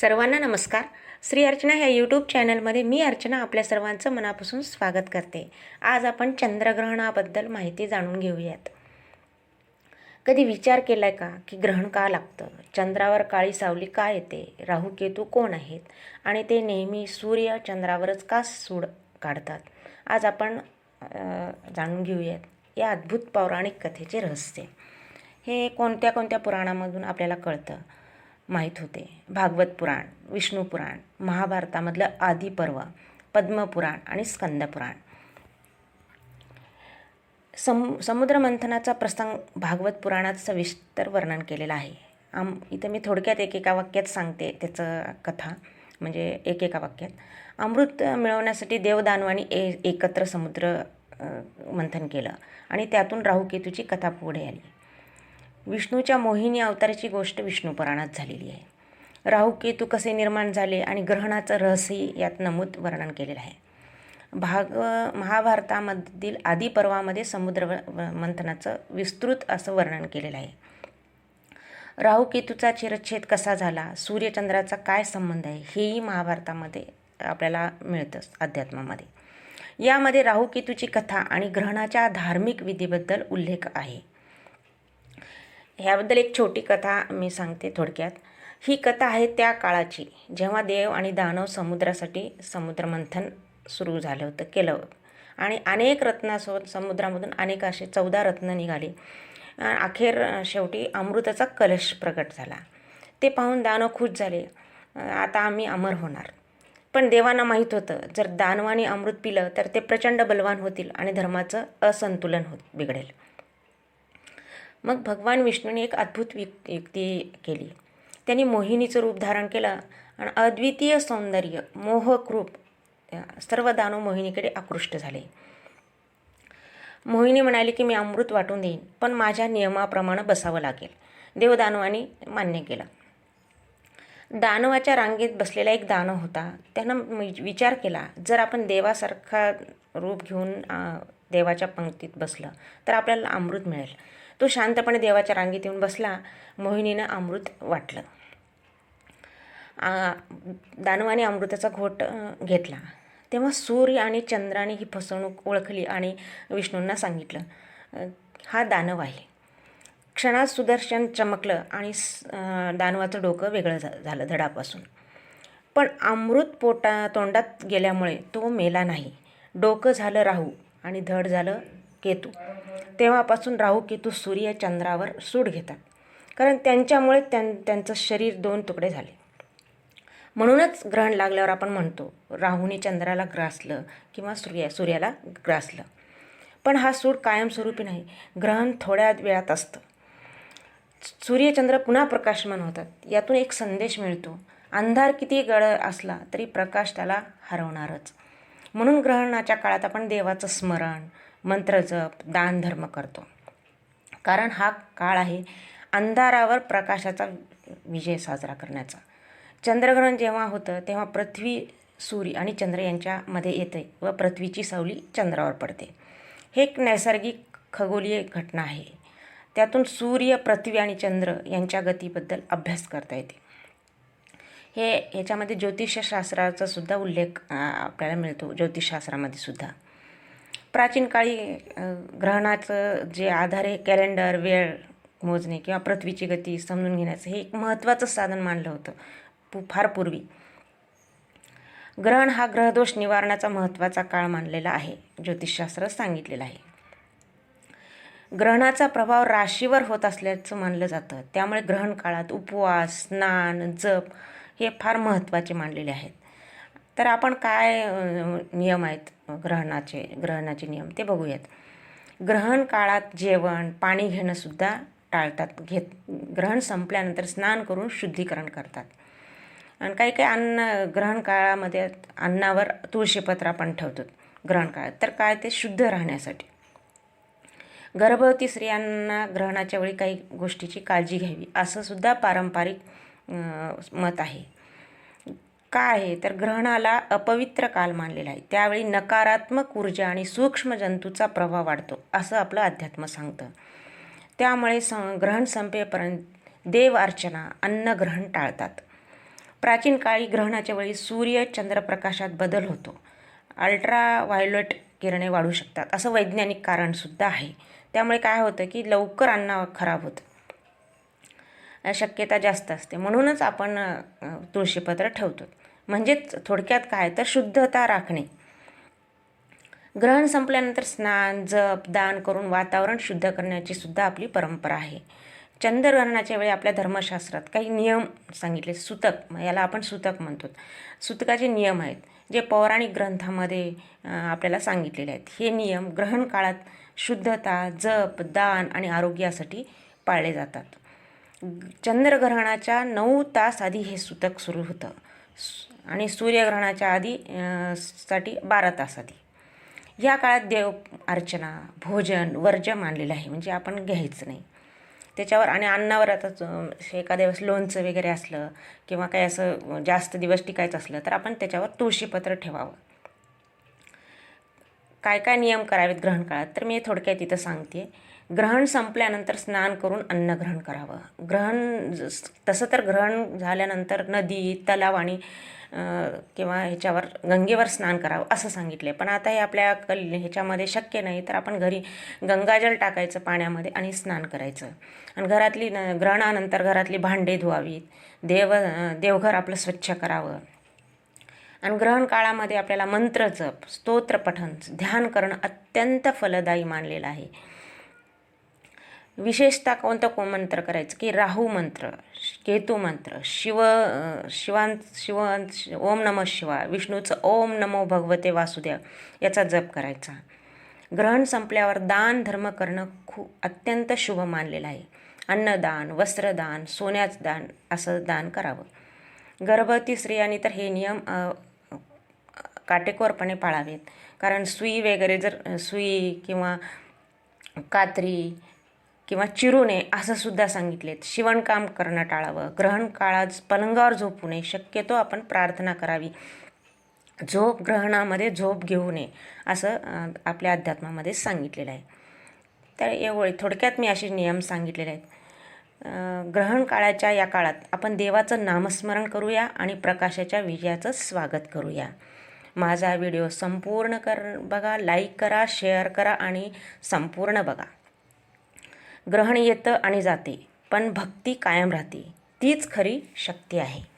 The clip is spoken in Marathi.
सर्वांना नमस्कार. श्री अर्चना ह्या यूट्यूब चॅनलमध्ये मी अर्चना आपल्या सर्वांचं मनापासून स्वागत करते. आज आपण चंद्रग्रहणाबद्दल माहिती जाणून घेऊयात. कधी विचार केला आहे का की ग्रहण का लागतं? चंद्रावर काळी सावली का येते? राहू केतू कोण आहेत? आणि ते नेहमी सूर्य चंद्रावरच का सूड काढतात? आज आपण जाणून घेऊयात या अद्भुत पौराणिक कथेचे रहस्य. हे कोणत्या कोणत्या पुराणामधून आपल्याला कळतं? माहीत होते. भागवत पुराण विष्णू पुराण महाभारतामधलं आदिपर्व पद्मपुराण आणि स्कंदपुराण. सम समुद्रमंथनाचा प्रसंग भागवत पुराणात सविस्तर वर्णन केलेला आहे. आम इथं मी थोडक्यात एकेका वाक्यात सांगते त्याचं कथा म्हणजे एकेका वाक्यात. अमृत मिळवण्यासाठी देवदानवानी ए एकत्र समुद्र मंथन केलं आणि त्यातून राहुकेतूची कथा पुढे आली. विष्णूच्या मोहिनी अवताराची गोष्ट विष्णू पुराणात झालेली आहे. राहू केतू कसे निर्माण झाले आणि ग्रहणाचं रहस्यही यात नमूद वर्णन केलेलं आहे. भाग महाभारतामधील आदिपर्वामध्ये समुद्र व- मंथनाचं विस्तृत असं वर्णन केलेलं आहे. राहू केतूचा चिरच्छेद कसा झाला? सूर्यचंद्राचा काय संबंध आहे? हेही महाभारतामध्ये आपल्याला मिळतं अध्यात्मामध्ये. यामध्ये राहू केतूची कथा आणि ग्रहणाच्या धार्मिक विधीबद्दल उल्लेख आहे. ह्याबद्दल एक छोटी कथा मी सांगते थोडक्यात. ही कथा आहे त्या काळाची जेव्हा देव आणि दानव समुद्रासाठी समुद्रमंथन सुरू झालं होतं केलं आणि अनेक रत्नासोबत समुद्रामधून अनेक असे चौदा रत्न निघाले. अखेर शेवटी अमृताचा कलश प्रकट झाला. ते पाहून दानव खुश झाले. आता आम्ही अमर होणार. पण देवांना माहीत होतं जर दानवाने अमृत पिलं तर ते प्रचंड बलवान होतील आणि धर्माचं असंतुलन होत बिघडेल. मग भगवान विष्णूने एक अद्भुत युक- युक्ती केली. त्यांनी मोहिनीचं रूप धारण केलं आणि अद्वितीय सौंदर्य मोहक रूप सर्व दानव मोहिनीकडे आकृष्ट झाले. मोहिनी म्हणाली की मी अमृत वाटून देईन पण माझ्या नियमाप्रमाणे बसावं लागेल. देवदानवाने मान्य केलं. दानवाच्या रांगेत बसलेला एक दानव होता. त्यानं वि- विचार केला जर आपण देवासारखा रूप घेऊन देवाच्या पंक्तीत बसलं तर आपल्याला अमृत मिळेल. तो शांतपणे देवाच्या रांगेत येऊन बसला. मोहिनीनं अमृत वाटलं. दानवाने अमृताचा घोट घेतला. तेव्हा सूर्य आणि चंद्राने ही फसवणूक ओळखली आणि विष्णूंना सांगितलं. हा दानव आहे. क्षणात सुदर्शन चमकलं आणि स- दानवाचं डोकं वेगळं झा झालं धडापासून. पण अमृत पोटा तोंडात गेल्यामुळे तो मेला नाही. डोकं झालं राहू आणि धड झालं केतू. तेव्हापासून राहू केतू सूर्य चंद्रावर सूड घेतात. कारण त्यांच्यामुळे त्यां त्यांचं शरीर दोन तुकडे झाले. म्हणूनच ग्रहण लागल्यावर आपण म्हणतो राहूने चंद्राला ग्रासलं किंवा सूर्य सूर्याला ग्रासलं. पण हा सूड कायमस्वरूपी नाही ग्रहण थोड्या वेळात असतं. सूर्यचंद्र पुन्हा प्रकाशमान होतात. यातून एक संदेश मिळतो अंधार किती गड असला तरी प्रकाश त्याला हरवणारच. म्हणून ग्रहणाच्या काळात आपण देवाचं स्मरण मंत्रजप दानधर्म करतो. कारण हा काळ आहे अंधारावर प्रकाशाचा विजय साजरा करण्याचा. चंद्रग्रहण जेव्हा होतं तेव्हा पृथ्वी सूर्य आणि चंद्र यांच्यामध्ये येते व पृथ्वीची सावली चंद्रावर पडते. हे एक नैसर्गिक खगोलीय घटना आहे. त्यातून सूर्य पृथ्वी आणि चंद्र यांच्या गतीबद्दल अभ्यास करता येते. हे याच्यामध्ये ज्योतिषशास्त्राचा सुद्धा उल्लेख आपल्याला मिळतो ज्योतिषशास्त्रामध्ये सुद्धा. प्राचीन काळी ग्रहणाचं जे आधार आहे कॅलेंडर वेळ मोजणे किंवा पृथ्वीची गती समजून घेण्याचं हे एक महत्त्वाचं साधन मानलं होतं पु फार पूर्वी. ग्रहण हा ग्रहदोष निवारणाचा महत्त्वाचा काळ मानलेला आहे ज्योतिषशास्त्रात सांगितलेलं आहे. ग्रहणाचा प्रभाव राशीवर होत असल्याचं मानलं जातं त्यामुळे ग्रहण काळात उपवास स्नान जप हे फार महत्त्वाचे मानलेले आहेत. तर आपण काय नियम आहेत ग्रहणाचे ग्रहणाचे नियम ते बघूयात. ग्रहण काळात जेवण पाणी घेणंसुद्धा टाळतात. घेत ग्रहण संपल्यानंतर स्नान करून शुद्धीकरण करतात. आणि काही काही अन्न ग्रहण काळामध्ये अन्नावर तुळशीपत्र आपण ठेवतो ग्रहण काळात. तर काय ते शुद्ध राहण्यासाठी? गर्भवती स्त्रियांना ग्रहणाच्या वेळी काही गोष्टीची काळजी घ्यावी असं सुद्धा पारंपरिक मत आहे. काय आहे तर ग्रहणाला अपवित्र काल मानलेला आहे. त्यावेळी नकारात्मक ऊर्जा आणि सूक्ष्म जंतूचा प्रभाव वाढतो असं आपलं अध्यात्म सांगतं. त्यामुळे सं ग्रहण संपेपर्यंत देव अर्चना अन्नग्रहण टाळतात. प्राचीन काळी ग्रहणाच्या वेळी सूर्य चंद्रप्रकाशात बदल होतो. अल्ट्रा व्हायोलेट किरणे वाढू शकतात असं वैज्ञानिक कारणसुद्धा आहे. त्यामुळे काय होतं की लवकर अन्न खराब होतं. शक्यता जास्त असते. म्हणूनच आपण तुळशीपत्र ठेवतो. म्हणजेच थोडक्यात काय? तर शुद्धता राखणे. ग्रहण संपल्यानंतर स्नान जप दान करून वातावरण शुद्ध करण्याची सुद्धा आपली परंपरा आहे. चंद्रग्रहणाच्या वेळी आपल्या धर्मशास्त्रात काही नियम सांगितले. सुतक याला आपण सुतक म्हणतो. सुतकाचे नियम आहेत जे पौराणिक ग्रंथामध्ये आपल्याला सांगितलेले आहेत. हे नियम ग्रहण काळात शुद्धता जप दान आणि आरोग्यासाठी पाळले जातात. चंद्रग्रहणाच्या नऊ तास आधी हे सुतक सुरू होतं. आणि सूर्यग्रहणाच्या आधी साठी बारा तास आधी. या काळात देव अर्चना भोजन वर्ज्य मानलेलं आहे. म्हणजे आपण घ्यायचं नाही. त्याच्यावर आणि अन्नावर आता एखाद्या वेळेस लोणचं वगैरे असलं किंवा काही असं जास्त दिवस टिकायचं असलं तर आपण त्याच्यावर तुळशीपत्र ठेवावं. काय काय नियम करावेत ग्रहण काळात? तर मी थोडक्यात तिथं सांगते. ग्रहण संपल्यानंतर स्नान करून अन्न ग्रहण करावं. ग्रहण तसं तर ग्रहण झाल्यानंतर नदी तलाव आणि किंवा ह्याच्यावर गंगेवर स्नान करावं असं सांगितलं पण आता हे आपल्या कल ह्याच्यामध्ये शक्य नाही तर आपण घरी गंगाजल टाकायचं पाण्यामध्ये आणि स्नान करायचं. आणि घरातली न ग्रहणानंतर घरातली भांडे धुवावीत. देव देवघर आपलं स्वच्छ करावं. आणि ग्रहण काळामध्ये आपल्याला मंत्र जप स्तोत्र ध्यान करणं अत्यंत फलदायी मानलेलं आहे. विशेषतः कोणतं को मंत्र करायचं? की राहू मंत्र केतू मंत्र शिव शिवां शिवां ओम नमः शिवाय विष्णूचं ओम नमो भगवते वासुदेव याचा जप करायचा. ग्रहण संपल्यावर दान धर्म करणं खूप अत्यंत शुभ मानलेलं आहे. अन्नदान वस्त्रदान सोन्याचं दान असं दान करावं. गर्भवती स्त्रियांनी तर हे नियम काटेकोरपणे पाळावेत. कारण सुई वगैरे जर सुई किंवा कात्री किंवा चिरू नये असं सुद्धा सांगितलेत. शिवणकाम करणं टाळावं. ग्रहण काळात पलंगावर झोपू नये. शक्यतो आपण प्रार्थना करावी. झोप ग्रहणामध्ये झोप घेऊ नये असं आपल्या अध्यात्मामध्ये सांगितलेलं आहे. तर एवढे थोडक्यात मी असे नियम सांगितलेले आहेत. ग्रहण काळाच्या या काळात आपण देवाचं नामस्मरण करूया आणि प्रकाशाच्या विजयाचं स्वागत करूया. माझा व्हिडिओ संपूर्ण कर बघा लाईक करा शेअर करा आणि संपूर्ण बघा. ग्रहण येतं आणि जाते पण भक्ती कायम राहते. तीच खरी शक्ती आहे.